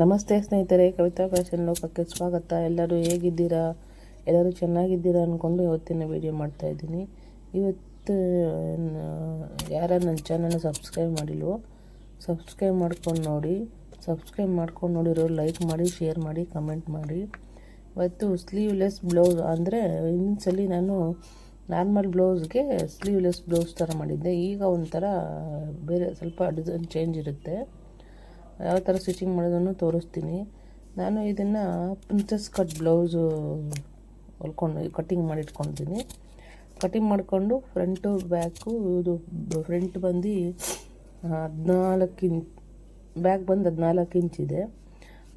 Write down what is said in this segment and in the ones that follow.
ನಮಸ್ತೆ ಸ್ನೇಹಿತರೆ, ಕವಿತಾ ಫ್ಯಾಷನ್ ಲೋಕಕ್ಕೆ ಸ್ವಾಗತ. ಎಲ್ಲರೂ ಹೇಗಿದ್ದೀರಾ? ಎಲ್ಲರೂ ಚೆನ್ನಾಗಿದ್ದೀರಾ ಅಂದ್ಕೊಂಡು ಇವತ್ತಿನ ವಿಡಿಯೋ ಮಾಡ್ತಾ ಇದ್ದೀನಿ. ಇವತ್ತು ಯಾರ ನನ್ನ ಚಾನಲ್ನ ಸಬ್ಸ್ಕ್ರೈಬ್ ಮಾಡಿಲ್ವೋ ಸಬ್ಸ್ಕ್ರೈಬ್ ಮಾಡ್ಕೊಂಡು ನೋಡಿ. ಸಬ್ಸ್ಕ್ರೈಬ್ ಮಾಡ್ಕೊಂಡು ನೋಡಿರೋ ಲೈಕ್ ಮಾಡಿ ಶೇರ್ ಮಾಡಿ ಕಮೆಂಟ್ ಮಾಡಿ. ಇವತ್ತು ಸ್ಲೀವ್ಲೆಸ್ ಬ್ಲೌಸ್ ಅಂದರೆ, ಇನ್ನೊಂದ್ಸಲಿ ನಾನು ನಾರ್ಮಲ್ ಬ್ಲೌಸ್ಗೆ ಸ್ಲೀವ್ಲೆಸ್ ಬ್ಲೌಸ್ ಥರ ಮಾಡಿದ್ದೆ. ಈಗ ಒಂಥರ ಬೇರೆ, ಸ್ವಲ್ಪ ಡಿಸೈನ್ ಚೇಂಜ್ ಇರುತ್ತೆ. ಯಾವ ಥರ ಸ್ಟಿಚಿಂಗ್ ಮಾಡೋದನ್ನು ತೋರಿಸ್ತೀನಿ. ನಾನು ಇದನ್ನು ಪ್ರಿನ್ಸಸ್ ಕಟ್ ಬ್ಲೌಸು ಹೊಲ್ಕೊಂಡು ಕಟ್ಟಿಂಗ್ ಮಾಡಿ ಕಟಿಂಗ್ ಮಾಡಿಕೊಂಡು ಫ್ರಂಟು ಬ್ಯಾಕು ಇದು ಫ್ರಂಟ್ ಬಂದು ಹದಿನಾಲ್ಕು ಇಂಚ್ ಬ್ಯಾಕ್ ಬಂದು ಹದಿನಾಲ್ಕು ಇದೆ.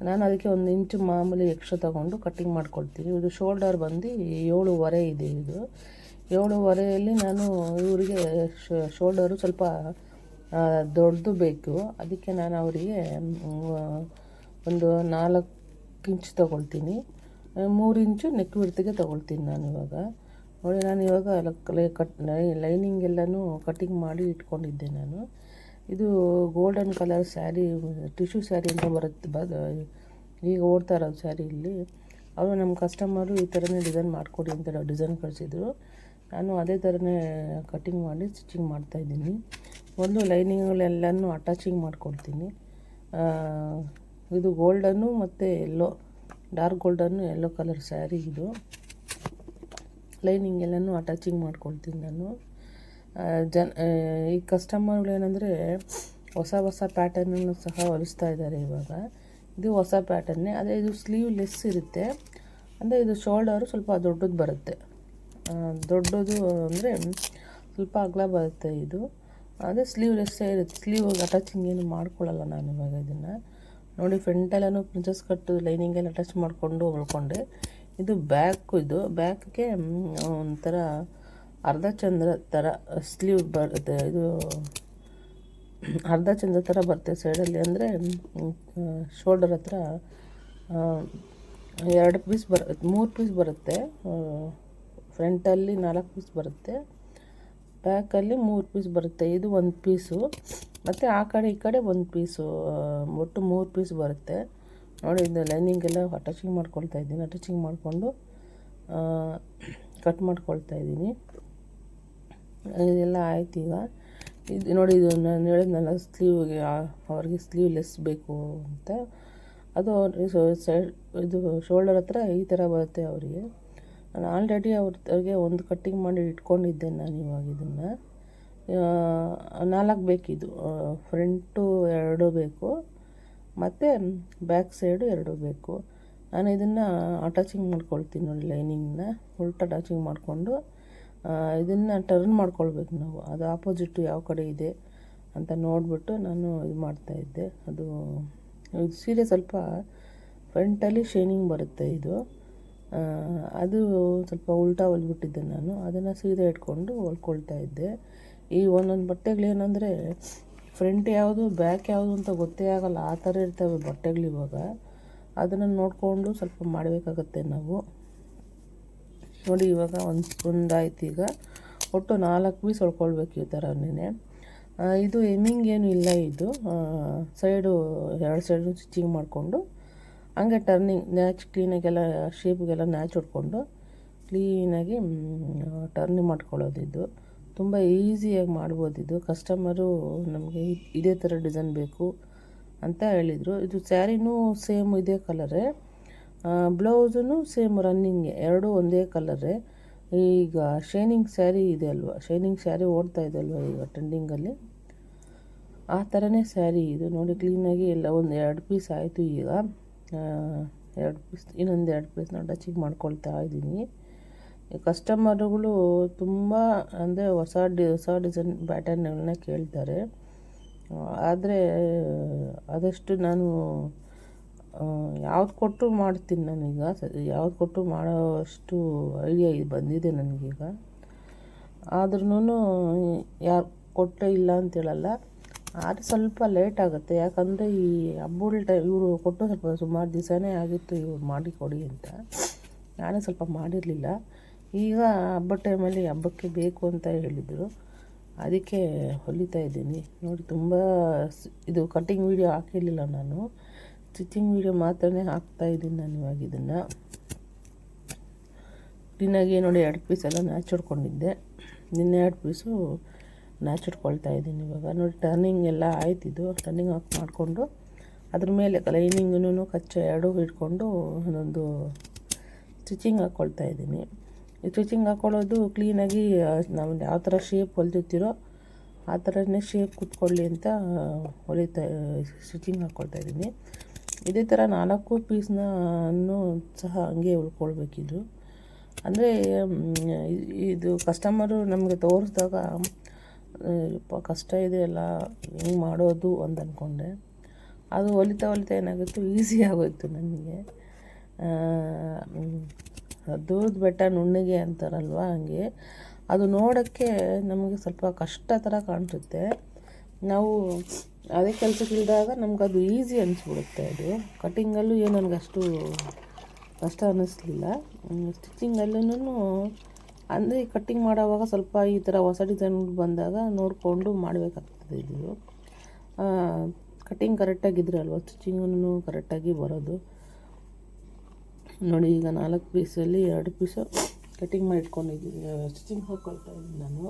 ನಾನು ಅದಕ್ಕೆ ಒಂದು ಇಂಚು ಮಾಮೂಲಿ ಎಕ್ಸ್ಟ್ರಾ ತೊಗೊಂಡು ಕಟ್ಟಿಂಗ್ ಮಾಡ್ಕೊಳ್ತೀನಿ. ಇದು ಶೋಲ್ಡರ್ ಬಂದು ಏಳುವರೆ ಇದೆ ಇದು. ಏಳುವರೆಯಲ್ಲಿ ನಾನು ಇವರಿಗೆ ಶೋಲ್ಡರು ಸ್ವಲ್ಪ ದೊಡ್ಡದು ಬೇಕು. ಅದಕ್ಕೆ ನಾನು ಅವರಿಗೆ ಒಂದು ನಾಲ್ಕು ಇಂಚ್ ತೊಗೊಳ್ತೀನಿ. ಮೂರು ಇಂಚು ನೆಕ್ ಬಿಡ್ತಿಗೆ ತೊಗೊಳ್ತೀನಿ ನಾನು ಇವಾಗ. ನೋಡಿ, ನಾನು ಇವಾಗ ಕಟ್ ಲೈನಿಂಗ್ ಎಲ್ಲನೂ ಕಟಿಂಗ್ ಮಾಡಿ ಇಟ್ಕೊಂಡಿದ್ದೆ ನಾನು. ಇದು golden colour sari tissue sari ಅಂತ ಬರುತ್ತೆ, ಬ, ಈಗ ಓಡ್ತಾ ಇರೋದು ಸ್ಯಾರಿ ಇಲ್ಲಿ. ಅವರು ನಮ್ಮ ಕಸ್ಟಮರು ಈ ಥರನೇ ಡಿಸೈನ್ ಮಾಡಿಕೊಡಿ ಅಂತ ಡಿಸೈನ್ ಕಳಿಸಿದ್ರು. ನಾನು ಅದೇ ಥರನೇ ಕಟ್ಟಿಂಗ್ ಮಾಡಿ ಸ್ಟಿಚಿಂಗ್ ಮಾಡ್ತಾಯಿದ್ದೀನಿ ಒಂದು ಲೈನಿಂಗ್ಗಳೆಲ್ಲನೂ ಅಟ್ಯಾಚಿಂಗ್ ಮಾಡ್ಕೊಳ್ತೀನಿ ಇದು ಗೋಲ್ಡನ್ನು ಮತ್ತು yellow dark golden yellow colour sari ಇದು. ಲೈನಿಂಗ್ ಎಲ್ಲನೂ ಅಟ್ಯಾಚಿಂಗ್ ಮಾಡ್ಕೊಳ್ತೀನಿ ನಾನು. ಜನ ಈ ಕಸ್ಟಮರ್ಗಳೇನೆಂದರೆ ಹೊಸ ಹೊಸ ಪ್ಯಾಟರ್ನನ್ನು ಸಹ ಹೊಲಿಸ್ತಾ ಇದ್ದಾರೆ ಇವಾಗ. ಇದು ಹೊಸ ಪ್ಯಾಟರ್ನೇ ಆದರೆ ಇದು ಸ್ಲೀವ್ ಲೆಸ್ ಇರುತ್ತೆ. ಅಂದರೆ ಇದು ಶೋಲ್ಡರು ಸ್ವಲ್ಪ ದೊಡ್ಡದು ಬರುತ್ತೆ. ದೊಡ್ಡದು ಅಂದರೆ ಸ್ವಲ್ಪ ಅಗಲ ಬರುತ್ತೆ ಇದು. ಅದೇ ಸ್ಲೀವ್ ಲೆಸ್ಸೇ ಇರುತ್ತೆ. ಸ್ಲೀವ್ ಅಟ್ಯಾಚಿಂಗ್ ಏನು ಮಾಡ್ಕೊಳ್ಳಲ್ಲ ನಾನು ಇವಾಗ ಇದನ್ನು. ನೋಡಿ ಫ್ರಂಟೆಲ್ಲನೂ ಪ್ರಿನ್ಸಸ್ ಕಟ್ಟು ಲೈನಿಂಗೆಲ್ಲ ಅಟ್ಯಾಚ್ ಮಾಡಿಕೊಂಡು ಹೊಲ್ಕೊಂಡೆ. ಇದು ಬ್ಯಾಕು ಇದು. ಬ್ಯಾಕ್ಗೆ ಒಂಥರ ಅರ್ಧ ಚಂದ್ರ ಥರ ಸ್ಲೀವ್ ಬರುತ್ತೆ. ಇದು ಅರ್ಧ ಚಂದ್ರ ಥರ ಬರುತ್ತೆ ಸೈಡಲ್ಲಿ ಅಂದರೆ ಶೋಲ್ಡರ್ ಹತ್ರ ಎರಡು ಪೀಸ್ ಬರ, ಮೂರು ಪೀಸ್ ಬರುತ್ತೆ. ಫ್ರಂಟಲ್ಲಿ ನಾಲ್ಕು ಪೀಸ್ ಬರುತ್ತೆ, ಬ್ಯಾಕಲ್ಲಿ ಮೂರು ಪೀಸ್ ಬರುತ್ತೆ, ಇದು ಒಂದು ಪೀಸು. ಮತ್ತು ಆ ಕಡೆ ಈ ಕಡೆ ಒಂದು ಪೀಸು ಒಟ್ಟು ಮೂರು ಪೀಸ್ ಬರುತ್ತೆ. ನೋಡಿ, ಇದು ಲೈನಿಂಗೆಲ್ಲ ಅಟ್ಯಾಚಿಂಗ್ ಮಾಡ್ಕೊಳ್ತಾ ಇದ್ದೀನಿ ಅಟ್ಯಾಚಿಂಗ್ ಮಾಡಿಕೊಂಡು ಕಟ್ ಮಾಡ್ಕೊಳ್ತಾ ಇದ್ದೀನಿ. ಇದೆಲ್ಲ ಆಯ್ತು ಈಗ. ಇದು ನೋಡಿ, ಇದು ನಾನು ಹೇಳಿದ್ನಲ್ಲ ಸ್ಲೀವ್ಗೆ ಅವ್ರಿಗೆ ಸ್ಲೀವ್ ಲೆಸ್ ಬೇಕು ಅಂತ. ಅದು ಸೈಡ್ ಇದು ಶೋಲ್ಡರ್ ಹತ್ರ ಈ ಥರ ಬರುತ್ತೆ ಅವರಿಗೆ. ನಾನು ಆಲ್ರೆಡಿ ಅವ್ರಿಗೆ ಒಂದು ಕಟ್ಟಿಂಗ್ ಮಾಡಿ ಇಟ್ಕೊಂಡಿದ್ದೆ ನಾನು ಇವಾಗ ಇದನ್ನು. ನಾಲ್ಕು ಬೇಕಿದು. ಫ್ರಂಟು ಎರಡು ಬೇಕು. ಮತ್ತು ಬ್ಯಾಕ್ ಸೈಡು ಎರಡು ಬೇಕು. ನಾನು ಇದನ್ನು ಅಟ್ಯಾಚಿಂಗ್ ಮಾಡ್ಕೊಳ್ತೀನಿ ನೋಡಿ ಲೈನಿಂಗ್ನ ಉಲ್ಟ ಅಟ್ಯಾಚಿಂಗ್ ಮಾಡಿಕೊಂಡು ಇದನ್ನು ಟರ್ನ್ ಮಾಡ್ಕೊಳ್ಬೇಕು ನಾವು. ಅದು ಆಪೋಸಿಟ್ ಯಾವ ಕಡೆ ಇದೆ ಅಂತ ನೋಡಿಬಿಟ್ಟು ನಾನು ಇದು ಮಾಡ್ತಾಯಿದ್ದೆ ಅದು, ಇದು ಸೀರೆ ಸ್ವಲ್ಪ ಫ್ರಂಟಲ್ಲಿ ಶೈನಿಂಗ್ ಬರುತ್ತೆ ಇದು. ಅದು ಸ್ವಲ್ಪ ಉಲ್ಟಾ ಹೊಲ್ಬಿಟ್ಟಿದ್ದೆ ನಾನು. ಅದನ್ನು ಸೀದಾ ಇಟ್ಕೊಂಡು ಹೊಲ್ಕೊಳ್ತಾ ಇದ್ದೆ. ಈ ಒಂದೊಂದು ಬಟ್ಟೆಗಳೇನೆಂದರೆ ಫ್ರಂಟ್ ಯಾವುದು ಬ್ಯಾಕ್ ಯಾವುದು ಅಂತ ಗೊತ್ತೇ ಆಗೋಲ್ಲ. ಆ ಥರ ಇರ್ತವೆ ಬಟ್ಟೆಗಳು ಇವಾಗ. ಅದನ್ನು ನೋಡಿಕೊಂಡು ಸ್ವಲ್ಪ ಮಾಡಬೇಕಾಗತ್ತೆ ನಾವು. ನೋಡಿ, ಇವಾಗ ಒಂದು ಒಂದಾಯ್ತು ಈಗ. ಒಟ್ಟು ನಾಲ್ಕು ಪೀಸ್ ಹೊಳ್ಕೊಳ್ಬೇಕು ಈ ಥರನೇ ಇದು ಎಮ್ಮಿಂಗ್ ಏನು ಇಲ್ಲ ಇದು. ಸೈಡು ಎರಡು ಸೈಡು ಸ್ಟಿಚಿಂಗ್ ಮಾಡಿಕೊಂಡು ಹಂಗೆ ಟರ್ನಿಂಗ್ ನ್ಯಾಚ್ ಕ್ಲೀನಾಗೆಲ್ಲ ಶೇಪ್ಗೆಲ್ಲ ನ್ಯಾಚ್ ಹೊಡ್ಕೊಂಡು ಕ್ಲೀನಾಗಿ ಟರ್ನಿಂಗ್ ಮಾಡ್ಕೊಳ್ಳೋದು ಇದು. ತುಂಬ ಈಸಿಯಾಗಿ ಮಾಡ್ಬೋದಿದ್ದು ಕಸ್ಟಮರು ನಮಗೆ ಇದೇ ಥರ ಡಿಸೈನ್ ಬೇಕು ಅಂತ ಹೇಳಿದರು. ಇದು ಸ್ಯಾರಿನೂ ಸೇಮ್ ಇದೇ ಕಲರೇ ಬ್ಲೌಸೂ ಸೇಮ್ ರನ್ನಿಂಗ್ ಎರಡೂ ಒಂದೇ ಕಲರೇ ಈಗ ಶೈನಿಂಗ್ ಸ್ಯಾರಿ ಇದೆ ಅಲ್ವಾ? ಶೈನಿಂಗ್ ಸ್ಯಾರಿ ಓಡ್ತಾ ಇದೆ ಅಲ್ವಾ ಈಗ ಟ್ರೆಂಡಿಂಗಲ್ಲಿ ಆ ಥರನೇ ಸ್ಯಾರಿ ಇದು. ನೋಡಿ ಕ್ಲೀನಾಗಿ ಎಲ್ಲ ಒಂದು ಎರಡು ಪೀಸ್ ಆಯಿತು ಈಗ. ಎರಡು ಪೀಸ್ ಇನ್ನೊಂದು ಎರಡು ಪೀಸ್ನ ಟಚಿಂಗ್ ಮಾಡ್ಕೊಳ್ತಾ ಇದ್ದೀನಿ. ಕಸ್ಟಮರುಗಳು ತುಂಬ ಅಂದರೆ ಹೊಸ ಡಿ, ಹೊಸ ಡಿಸೈನ್ ಪ್ಯಾಟರ್ನ್ಗಳನ್ನ ಕೇಳ್ತಾರೆ. ಆದರೆ ಆದಷ್ಟು ನಾನು ಯಾವ್ದು ಕೊಟ್ಟು ಮಾಡ್ತೀನಿ ನಾನೀಗ. ಯಾವ್ದು ಕೊಟ್ಟು ಮಾಡೋಷ್ಟು ಐಡಿಯಾ ಇದು ಬಂದಿದೆ ನನಗೀಗ. ಆದ್ರೂ ಯಾರು ಕೊಟ್ಟೇ ಇಲ್ಲ ಅಂತೇಳಲ್ಲ. ಆದರೆ ಸ್ವಲ್ಪ ಲೇಟ್ ಆಗುತ್ತೆ. ಯಾಕಂದರೆ ಈ ಹಬ್ಬಗಳ ಟೈಮ್ ಇವರು ಕೊಟ್ಟು ಸ್ವಲ್ಪ ಸುಮಾರು ದಿವಸನೇ ಆಗಿತ್ತು ಇವ್ರು ಮಾಡಿ ಕೊಡಿ ಅಂತ. ನಾನೇ ಸ್ವಲ್ಪ ಮಾಡಿರಲಿಲ್ಲ. ಈಗ ಹಬ್ಬದ ಟೈಮಲ್ಲಿ ಹಬ್ಬಕ್ಕೆ ಬೇಕು ಅಂತ ಹೇಳಿದರು. ಅದಕ್ಕೆ ಹೊಲಿತಾ ಇದ್ದೀನಿ. ನೋಡಿ, ತುಂಬ ಇದು ಕಟ್ಟಿಂಗ್ ವೀಡಿಯೋ ಹಾಕಿರಲಿಲ್ಲ ನಾನು. ಸ್ಟಿಚಿಂಗ್ ವೀಡಿಯೋ ಹಾಕ್ತಾ ಇದ್ದೀನಿ ನಾನು ಇವಾಗ ಇದನ್ನು. ಕ್ಲೀನಾಗಿ ನೋಡಿ, ಎರಡು ಪೀಸ್ ಎಲ್ಲ ನ್ಯಾಚ್ ಹೊಡ್ಕೊಂಡಿದ್ದೆ. ನಿನ್ನೆ ಎರಡು ಪೀಸು ನ್ಯಾಚ್ ಹೊಡ್ಕೊಳ್ತಾ ಇದ್ದೀನಿ ಇವಾಗ. ನೋಡಿ ಟರ್ನಿಂಗ್ ಎಲ್ಲ ಆಯ್ತಿದ್ದು ಟರ್ನಿಂಗ್ ಆಫ್ ಮಾಡಿಕೊಂಡು ಅದ್ರ ಮೇಲೆ ಲೈನಿಂಗೂ ಕಚ್ಚೆ ಎರಡೂ ಇಟ್ಕೊಂಡು ಒಂದೊಂದು ಸ್ಟಿಚಿಂಗ್ ಹಾಕ್ಕೊಳ್ತಾ ಇದ್ದೀನಿ. ಈ ಸ್ಟಿಚಿಂಗ್ ಹಾಕ್ಕೊಳ್ಳೋದು ಕ್ಲೀನಾಗಿ ನಾವು ಯಾವ ಥರ ಶೇಪ್ ಹೊಲಿದಿರ್ತೀರೋ ಆ ಥರನೇ ಶೇಪ್ ಕುತ್ಕೊಳ್ಳಿ ಅಂತ ಹೊಲಿತಾ ಸ್ಟಿಚಿಂಗ್ ಹಾಕ್ಕೊಳ್ತಾ ಇದ್ದೀನಿ. ಇದೇ ಥರ ನಾಲ್ಕು ಪೀಸ್ನ ಸಹ ಹಂಗೆ ಉಳ್ಕೊಳ್ಬೇಕಿದ್ರು. ಅಂದರೆ ಇದು ಕಸ್ಟಮರು ನಮಗೆ ತೋರಿಸಿದಾಗ ಯಪ್ಪ ಕಷ್ಟ ಇದೆ ಎಲ್ಲ ಹೆಂಗೆ ಮಾಡೋದು ಅಂತ ಅಂದ್ಕೊಂಡೆ ಅದು ಹೊಲಿತಾ ಹೊಲಿತಾ ಏನಾಗುತ್ತೆ ಈಸಿ ಆಗೋಯ್ತು ನನಗೆ. ದೂರದ ಬೆಟ್ಟ ನುಣ್ಣಗೆ ಅಂತಾರಲ್ವ ಹಂಗೆ. ಅದು ನೋಡೋಕ್ಕೆ ನಮಗೆ ಸ್ವಲ್ಪ ಕಷ್ಟ ಥರ ಕಾಣಿಸುತ್ತೆ. ನಾವು ಅದೇ ಕೆಲಸಕ್ಕಿಳಿದಾಗ ನಮ್ಗೆ ಅದು ಈಸಿ ಅನಿಸ್ಬಿಡುತ್ತೆ ಅದು. ಕಟ್ಟಿಂಗಲ್ಲೂ ಏನು ನನಗೆ ಅಷ್ಟು ಕಷ್ಟ ಅನ್ನಿಸ್ಲಿಲ್ಲ ಸ್ಟಿಚಿಂಗಲ್ಲೂ ಅಂದರೆ ಕಟ್ಟಿಂಗ್ ಮಾಡೋವಾಗ ಸ್ವಲ್ಪ ಈ ಥರ ಹೊಸ ಡಿಸೈನ್ ಬಂದಾಗ ನೋಡಿಕೊಂಡು ಮಾಡಬೇಕಾಗ್ತದೆ ಇದು ಕಟ್ಟಿಂಗ್ ಕರೆಕ್ಟಾಗಿದ್ದರೆ ಅಲ್ವಾ? ಸ್ಟಿಚಿಂಗನ್ನು ಕರೆಕ್ಟಾಗಿ ಬರೋದು. ನೋಡಿ, ಈಗ ನಾಲ್ಕು ಪೀಸಲ್ಲಿ ಎರಡು ಪೀಸು ಕಟ್ಟಿಂಗ್ ಮಾಡಿ ಇಟ್ಕೊಂಡಿದ್ದೀನಿ ಸ್ಟಿಚಿಂಗ್ ಹಾಕ್ಕೊಳ್ತಾ ಇದ್ದೀನಿ ನಾನು.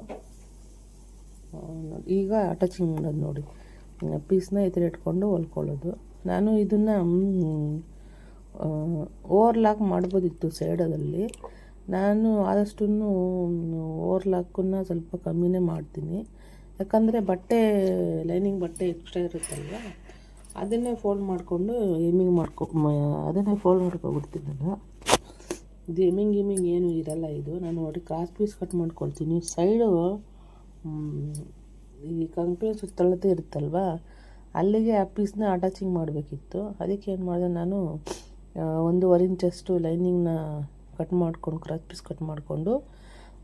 ಈಗ ಅಟ್ಯಾಚಿಂಗ್ ಮಾಡೋದು ನೋಡಿ. ಪೀಸ್ನ ಈ ಥರ ಇಟ್ಕೊಂಡು ಹೊಲ್ಕೊಳ್ಳೋದು. ನಾನು ಇದನ್ನು ಓವರ್ಲಾಕ್ ಮಾಡ್ಬೋದಿತ್ತು ಸೈಡದಲ್ಲಿ ನಾನು ಆದಷ್ಟು ಓವರ್ಲಾಕನ್ನು ಸ್ವಲ್ಪ ಕಮ್ಮಿನೇ ಮಾಡ್ತೀನಿ. ಯಾಕಂದರೆ ಬಟ್ಟೆ, ಲೈನಿಂಗ್ ಬಟ್ಟೆ ಎಕ್ಸ್ಟ್ರಾ ಇರುತ್ತಲ್ವ? ಅದನ್ನೇ ಫೋಲ್ಡ್ ಮಾಡಿಕೊಂಡು ಏಮಿಂಗ್ ಮಾಡ್ಕೊ ಅದನ್ನೇ ಫೋಲ್ಡ್ ಮಾಡ್ಕೊಬಿಡ್ತೀನಿ ನಾನು. ಇದು ಎಮಿಂಗ್ ಗಿಮ್ಮಿಂಗ್ ಏನೂ ಇರಲ್ಲ ಇದು. ನಾನು ನೋಡಿ ಕ್ರಾಸ್ ಪೀಸ್ ಕಟ್ ಮಾಡ್ಕೊಳ್ತೀನಿ. ಸೈಡು ಈ ಕಂಕಣ ಸುತ್ತಳತೆ ಇರುತ್ತಲ್ವ? ಅಲ್ಲಿಗೆ ಆ ಪೀಸ್ನ ಅಟ್ಯಾಚಿಂಗ್ ಮಾಡಬೇಕಿತ್ತು. ಅದಕ್ಕೆ ಏನು ಮಾಡಿದೆ ನಾನು ಒಂದೂವರೆ ಇಂಚಷ್ಟು ಲೈನಿಂಗ್ನ ಕಟ್ ಮಾಡ್ಕೊಂಡು ಕ್ರಾಚ್ ಪೀಸ್ ಕಟ್ ಮಾಡಿಕೊಂಡು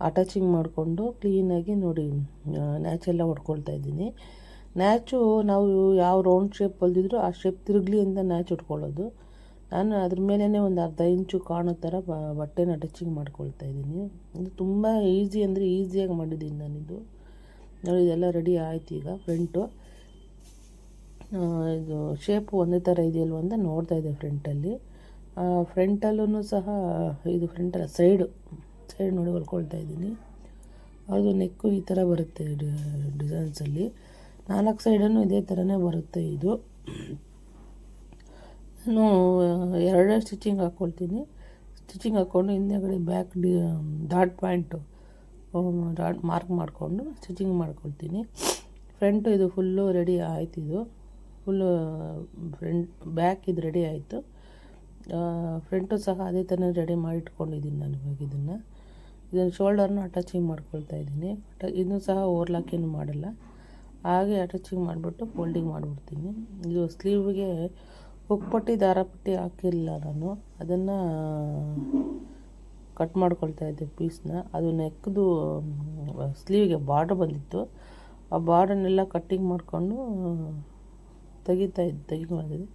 ಅಟ್ಯಾಚಿಂಗ್ ಮಾಡಿಕೊಂಡು ಕ್ಲೀನಾಗಿ ನೋಡಿ ನ್ಯಾಚೆಲ್ಲ ಹೊಡ್ಕೊಳ್ತಾ ಇದ್ದೀನಿ. ನ್ಯಾಚು ನಾವು ಯಾವ ರೌಂಡ್ ಶೇಪ್ ಹೊಲ್ದಿದ್ರು ಆ ಶೇಪ್ ತಿರುಗಲಿ ಅಂತ ನ್ಯಾಚ್ ಹೊಡ್ಕೊಳ್ಳೋದು. ನಾನು ಅದ್ರ ಮೇಲೇ ಒಂದು ಅರ್ಧ ಇಂಚು ಕಾಣೋ ಥರ ಬಟ್ಟೆನ ಅಟ್ಯಾಚಿಂಗ್ ಮಾಡ್ಕೊಳ್ತಾ ಇದ್ದೀನಿ. ಇದು ತುಂಬ ಈಸಿ ಅಂದರೆ ಈಸಿಯಾಗಿ ಮಾಡಿದ್ದೀನಿ ನಾನಿದು. ನೋಡಿ, ಇದೆಲ್ಲ ರೆಡಿ ಆಯ್ತು ಈಗ ಫ್ರಂಟು ಇದು ಶೇಪು ಒಂದೇ ಥರ ಇದೆಯಲ್ವ ಅಂತ ನೋಡ್ತಾ ಇದ್ದೆ ಫ್ರಂಟಲ್ಲಿ ಫ್ರಂಟಲ್ಲೂ ಸಹ ಇದು ಫ್ರಂಟಲ್ಲ ಸೈಡು ಸೈಡ್ ನೋಡಿ ಹೊಲ್ಕೊಳ್ತಾ ಇದ್ದೀನಿ. ಅದು ನೆಕ್ಕು ಈ ಥರ ಬರುತ್ತೆ ಡಿಸೈನ್ಸಲ್ಲಿ ನಾಲ್ಕು ಸೈಡನ್ನು ಇದೇ ಥರನೇ ಬರುತ್ತೆ ಇದು. ನಾನು ಎರಡೇ ಸ್ಟಿಚಿಂಗ್ ಹಾಕ್ಕೊಳ್ತೀನಿ ಸ್ಟಿಚಿಂಗ್ ಹಾಕ್ಕೊಂಡು ಹಿಂದೆಗಡೆ back D dot point dot mark ಮಾಡಿಕೊಂಡು ಸ್ಟಿಚಿಂಗ್ ಮಾಡ್ಕೊಳ್ತೀನಿ. ಫ್ರಂಟು ಇದು ಫುಲ್ಲು ರೆಡಿ ಆಯ್ತು ಇದು ಫುಲ್ಲು ಫ್ರಂಟ್ ಬ್ಯಾಕ್ ಇದು ರೆಡಿ ಆಯಿತು. ಫ್ರಂಟು ಸಹ ಅದೇ ಥರ ರೆಡಿ ಮಾಡಿ ಇಟ್ಕೊಂಡಿದ್ದೀನಿ ನಾನು ಇವಾಗ ಇದನ್ನು. ಇದನ್ನು ಶೋಲ್ಡರ್ನ ಅಟ್ಯಾಚಿಂಗ್ ಮಾಡ್ಕೊಳ್ತಾ ಇದ್ದೀನಿ. ಇದನ್ನು ಸಹ ಓವರ್ಲಾಕ್ ಏನು ಮಾಡಲ್ಲ. ಹಾಗೆ ಅಟ್ಯಾಚಿಂಗ್ ಮಾಡಿಬಿಟ್ಟು ಫೋಲ್ಡಿಂಗ್ ಮಾಡಿಬಿಡ್ತೀನಿ. ಇದು ಸ್ಲೀವ್ಗೆ ಹುಕ್ಪಟ್ಟಿ ದಾರ ಪಟ್ಟಿ ಹಾಕಿಲ್ಲ ನಾನು. ಅದನ್ನು ಕಟ್ ಮಾಡ್ಕೊಳ್ತಾ ಇದ್ದೆ ಪೀಸ್ನ ಅದು ನೆಕ್ದು ಸ್ಲೀವ್ಗೆ ಬಾರ್ಡ್ರ್ ಬಂದಿತ್ತು. ಆ ಬಾರ್ಡರ್ನೆಲ್ಲ ಕಟ್ಟಿಂಗ್ ಮಾಡಿಕೊಂಡು ತೆಗಿತಾ ಇದ್ದೆ ತೆಗಿ ಮಾಡಿದೆ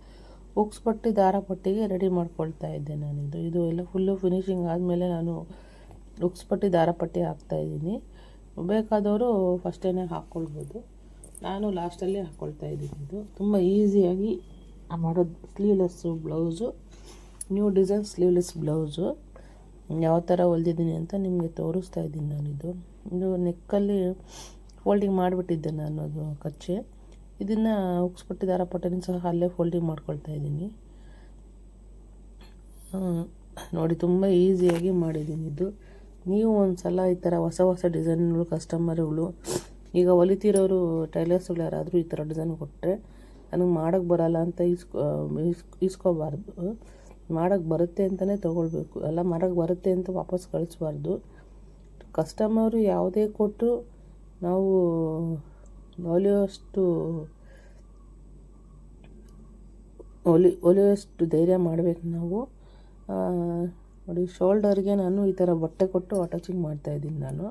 ಹುಕ್ಸ್ ಪಟ್ಟಿ ದಾರ ಪಟ್ಟಿಗೆ ರೆಡಿ ಮಾಡ್ಕೊಳ್ತಾ ಇದ್ದೆ ನಾನಿದು. ಇದು ಎಲ್ಲ ಫುಲ್ಲು ಫಿನಿಶಿಂಗ್ ಆದಮೇಲೆ ನಾನು ಹುಕ್ಸ್ ಪಟ್ಟಿ ದಾರ ಪಟ್ಟಿ ಹಾಕ್ತಾಯಿದ್ದೀನಿ ಬೇಕಾದವರು ಫಸ್ಟೇ ಹಾಕ್ಕೊಳ್ಬೋದು. ನಾನು ಲಾಸ್ಟಲ್ಲಿ ಹಾಕ್ಕೊಳ್ತಾ ಇದ್ದೀನಿ ಇದು. ತುಂಬ ಈಸಿಯಾಗಿ ಮಾಡೋದು sleeveless blouse new design sleeveless blouse ಯಾವ ಥರ ಹೊಲ್ದಿದ್ದೀನಿ ಅಂತ ನಿಮಗೆ ತೋರಿಸ್ತಾ ಇದ್ದೀನಿ ನಾನಿದು. ಇದು ನೆಕ್ಕಲ್ಲಿ ಫೋಲ್ಡಿಂಗ್ ಮಾಡಿಬಿಟ್ಟಿದ್ದೆ ನಾನು ಅದು ಕಚ್ಚೆ. ಇದನ್ನು ಉಕ್ಸ್ಪಟ್ಟಿ ದಾರ ಪಟ್ಟೆನೂ ಸಹ ಅಲ್ಲೇ ಫೋಲ್ಡಿಂಗ್ ಮಾಡ್ಕೊಳ್ತಾ ಇದ್ದೀನಿ. ನೋಡಿ, ತುಂಬ ಈಸಿಯಾಗಿ ಮಾಡಿದ್ದೀನಿ ಇದು. ನೀವು ಒಂದು ಸಲ ಈ ಥರ ಹೊಸ ಹೊಸ ಡಿಸೈನ್ಗಳು ಕಸ್ಟಮರ್ಗಳು ಈಗ ಹೊಲಿತಿರೋರು ಟೈಲರ್ಸ್ಗಳು ಯಾರಾದರೂ ಈ ಥರ ಡಿಸೈನ್ ಕೊಟ್ಟರೆ ನನಗೆ ಮಾಡೋಕ್ಕೆ ಬರಲ್ಲ ಅಂತ ಇಸ್ಕೊ ಇಸ್ ಇಸ್ಕೋಬಾರ್ದು ಮಾಡೋಕ್ಕೆ ಬರುತ್ತೆ ಅಂತಲೇ ತೊಗೊಳ್ಬೇಕು. ಎಲ್ಲ ಮಾಡೋಕ್ಕೆ ಬರುತ್ತೆ ಅಂತ ವಾಪಸ್ ಕಳಿಸ್ಬಾರ್ದು. ಕಸ್ಟಮರು ಯಾವುದೇ ಕೊಟ್ಟು ನಾವು ಹೊಲಿಯೋಷ್ಟು ಒಲಿ ಹೊಲಿಯೋಷ್ಟು ಧೈರ್ಯ ಮಾಡಬೇಕು ನಾವು. ನೋಡಿ, ಶೋಲ್ಡರ್ಗೆ ನಾನು ಈ ಥರ ಬಟ್ಟೆ ಕೊಟ್ಟು ಅಟ್ಯಾಚಿಂಗ್ ಮಾಡ್ತಾಯಿದ್ದೀನಿ ನಾನು.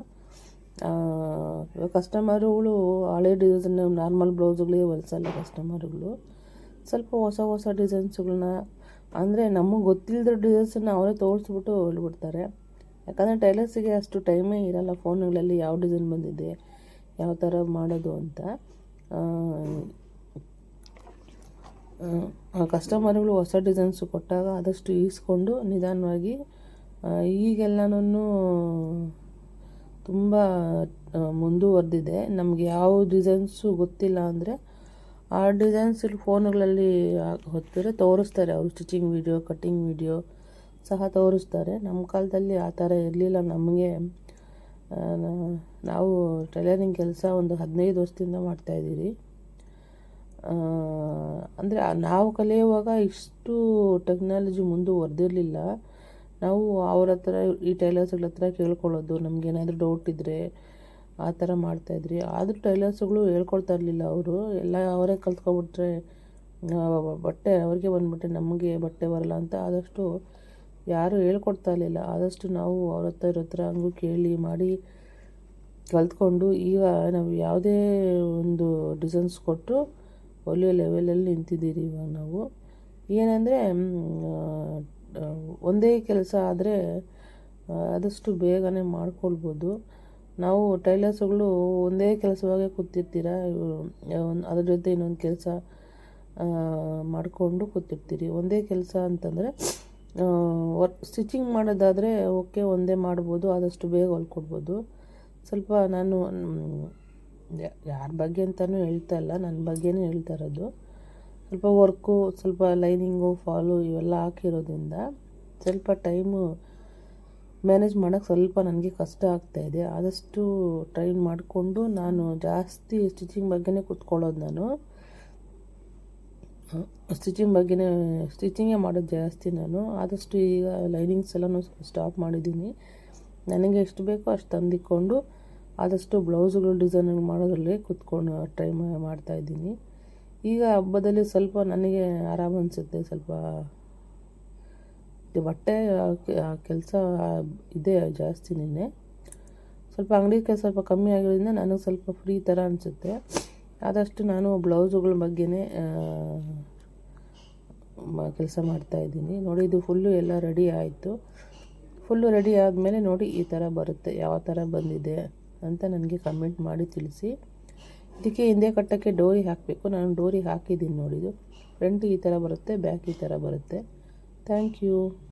ಕಸ್ಟಮರುಗಳು ಹಳೆ ಡಿಸೈನ್ ನಾರ್ಮಲ್ ಬ್ಲೌಸ್ಗಳಿಗೆ ಹೊಲಿಸಲ್ಲ ಕಸ್ಟಮರುಗಳು. ಸ್ವಲ್ಪ ಹೊಸ ಹೊಸ ಡಿಸೈನ್ಸ್ಗಳನ್ನ, ಅಂದರೆ ನಮಗೆ ಗೊತ್ತಿಲ್ಲದ ಡಿಸೈನ್ಸನ್ನು ಅವರೇ ತೋರಿಸ್ಬಿಟ್ಟು ಹೊಲ್ಬಿಡ್ತಾರೆ. ಯಾಕಂದರೆ ಟೈಲರ್ಸಿಗೆ ಅಷ್ಟು ಟೈಮೇ ಇರಲ್ಲ, ಫೋನ್ಗಳಲ್ಲಿ ಯಾವ ಡಿಸೈನ್ ಬಂದಿದೆ ಯಾವ ಥರ ಮಾಡೋದು ಅಂತ ಕಸ್ಟಮರ್ಗಳು ಹೊಸ ಡಿಸೈನ್ಸು ಕೊಟ್ಟಾಗ ಆದಷ್ಟು ಈಸ್ಕೊಂಡು ನಿಧಾನವಾಗಿ ಈಗೆಲ್ಲನೂ ತುಂಬ ಮುಂದುವರೆದಿದೆ. ನಮಗೆ ಯಾವ ಡಿಸೈನ್ಸು ಗೊತ್ತಿಲ್ಲ ಅಂದರೆ, ಆ ಡಿಸೈನ್ಸ್ ಫೋನುಗಳಲ್ಲಿ ಹೊತ್ತಿದ್ರೆ ತೋರಿಸ್ತಾರೆ. ಅವರು ಸ್ಟಿಚಿಂಗ್ ವೀಡಿಯೋ ಕಟ್ಟಿಂಗ್ ವೀಡಿಯೋ ಸಹ ತೋರಿಸ್ತಾರೆ. ನಮ್ಮ ಕಾಲದಲ್ಲಿ ಆ ಥರ ಇರಲಿಲ್ಲ ನಮಗೆ. ನಾವು ಟೈಲರಿಂಗ್ ಕೆಲಸ ಒಂದು ಹದಿನೈದು ವರ್ಷದಿಂದ ಮಾಡ್ತಾಯಿದ್ದೀವಿ ಅಂದರೆ ನಾವು ಕಲಿಯುವಾಗ ಇಷ್ಟು ಟೆಕ್ನಾಲಜಿ ಮುಂದುವರೆದಿರಲಿಲ್ಲ. ನಾವು ಅವ್ರ ಹತ್ರ, ಈ ಟೈಲರ್ಸ್ಗಳ ಹತ್ರ ಕೇಳ್ಕೊಳ್ಳೋದು ನಮಗೇನಾದರೂ ಡೌಟ್ ಇದ್ದರೆ ಆ ಥರ ಮಾಡ್ತಾಯಿದ್ರಿ ಆದರೂ ಟೈಲರ್ಸ್ಗಳು ಹೇಳ್ಕೊಳ್ತಾ ಇರಲಿಲ್ಲ ಅವರು. ಎಲ್ಲ ಅವರೇ ಕಲ್ತ್ಕೊಬಿಟ್ರೆ ಬಟ್ಟೆ ಅವ್ರಿಗೆ ಬಂದುಬಿಟ್ಟೆ ನಮಗೆ ಬಟ್ಟೆ ಬರಲ್ಲ ಅಂತ ಆದಷ್ಟು ಯಾರೂ ಹೇಳ್ಕೊಡ್ತಾ ಇರಲಿಲ್ಲ. ಆದಷ್ಟು ನಾವು ಅವ್ರ ಹತ್ರ ಇರೋ ಹತ್ರ ಹಂಗೂ ಕೇಳಿ ಮಾಡಿ ಕಲ್ತ್ಕೊಂಡು ಈಗ ನಾವು ಯಾವುದೇ ಒಂದು ಡಿಸೈನ್ಸ್ ಕೊಟ್ಟು ಒಳ್ಳೆಯ ಲೆವೆಲಲ್ಲಿ ನಿಂತಿದ್ದೀರಿ ಇವಾಗ ನಾವು. ಏನಂದರೆ ಒಂದೇ ಕೆಲಸ ಆದರೆ ಆದಷ್ಟು ಬೇಗನೆ ಮಾಡ್ಕೊಳ್ಬೋದು. ನಾವು ಟೈಲರ್ಸ್ಗಳು ಒಂದೇ ಕೆಲಸವಾಗೇ ಕೂತಿರ್ತೀರ? ಅದ್ರ ಜೊತೆ ಇನ್ನೊಂದು ಕೆಲಸ ಮಾಡಿಕೊಂಡು ಕೂತಿರ್ತೀರಿ. ಒಂದೇ ಕೆಲಸ ಅಂತಂದರೆ ವರ್ಕ್ ಸ್ಟಿಚಿಂಗ್ ಮಾಡೋದಾದರೆ ಓಕೆ, ಒಂದೇ ಮಾಡ್ಬೋದು, ಆದಷ್ಟು ಬೇಗ ಹೊಲ್ಕೊಡ್ಬೋದು ಸ್ವಲ್ಪ ನಾನು ಯಾರ ಬಗ್ಗೆ ಅಂತಲೂ ಹೇಳ್ತಾ ಇಲ್ಲ ನನ್ನ ಬಗ್ಗೆನೇ ಹೇಳ್ತಾ ಇರೋದು. ಸ್ವಲ್ಪ ವರ್ಕು ಸ್ವಲ್ಪ ಲೈನಿಂಗು ಫಾಲು ಇವೆಲ್ಲ ಹಾಕಿರೋದ್ರಿಂದ ಸ್ವಲ್ಪ ಟೈಮು ಮ್ಯಾನೇಜ್ ಮಾಡೋಕ್ಕೆ ಸ್ವಲ್ಪ ನನಗೆ ಕಷ್ಟ ಆಗ್ತಾಯಿದೆ ಆದಷ್ಟು ಟ್ರೈ ಮಾಡಿಕೊಂಡು ನಾನು ಜಾಸ್ತಿ ಸ್ಟಿಚಿಂಗ್ ಬಗ್ಗೆನೇ ಕೂತ್ಕೊಳ್ಳೋದು ನಾನು. ಸ್ಟಿಚಿಂಗ್ ಬಗ್ಗೆನೇ, ಸ್ಟಿಚಿಂಗೇ ಮಾಡೋದು ಜಾಸ್ತಿ ನಾನು. ಆದಷ್ಟು ಈಗ ಲೈನಿಂಗ್ಸ್ ಎಲ್ಲನೂ ಸ್ಟಾಪ್ ಮಾಡಿದ್ದೀನಿ. ನನಗೆ ಎಷ್ಟು ಬೇಕೋ ಅಷ್ಟು ತಂದಿಕ್ಕೊಂಡು ಆದಷ್ಟು ಬ್ಲೌಸ್ಗಳು ಡಿಸೈನ್ ಮಾಡೋದ್ರಲ್ಲಿ ಕೂತ್ಕೊಂಡು ಟ್ರೈ ಮಾಡ್ತಾಯಿದ್ದೀನಿ ಈಗ ಹಬ್ಬದಲ್ಲಿ ಸ್ವಲ್ಪ ನನಗೆ ಆರಾಮ ಅನಿಸುತ್ತೆ. ಸ್ವಲ್ಪ ಬಟ್ಟೆ ಕೆಲಸ ಇದೆ ಜಾಸ್ತಿ ನಿನ್ನೆ ಸ್ವಲ್ಪ ಅಂಗಡಿ ಕೆಲಸ ಸ್ವಲ್ಪ ಕಮ್ಮಿ ಆಗಿರೋದ್ರಿಂದ ನನಗೆ ಸ್ವಲ್ಪ ಫ್ರೀ ಥರ ಅನಿಸುತ್ತೆ. ಆದಷ್ಟು ನಾನು ಬ್ಲೌಸುಗಳ ಬಗ್ಗೆನೇ ಕೆಲಸ ಮಾಡ್ತಾಯಿದ್ದೀನಿ ನೋಡಿ, ಇದು ಫುಲ್ಲು ಎಲ್ಲ ರೆಡಿ ಆಯಿತು. ಫುಲ್ಲು ರೆಡಿ ಆದಮೇಲೆ ನೋಡಿ ಈ ಥರ ಬರುತ್ತೆ, ಯಾವ ಥರ ಬಂದಿದೆ ಅಂತ ನನಗೆ ಕಮೆಂಟ್ ಮಾಡಿ ತಿಳಿಸಿ. ಇದಕ್ಕೆ ಹಿಂದೆ ಕಟ್ಟೋಕ್ಕೆ ಡೋರಿ ಹಾಕಬೇಕು. ನಾನು ಡೋರಿ ಹಾಕಿದ್ದೀನಿ ನೋಡಿದು ಫ್ರಂಟ್ ಈ ಥರ ಬರುತ್ತೆ, ಬ್ಯಾಕ್ ಈ ಥರ ಬರುತ್ತೆ. Thank you.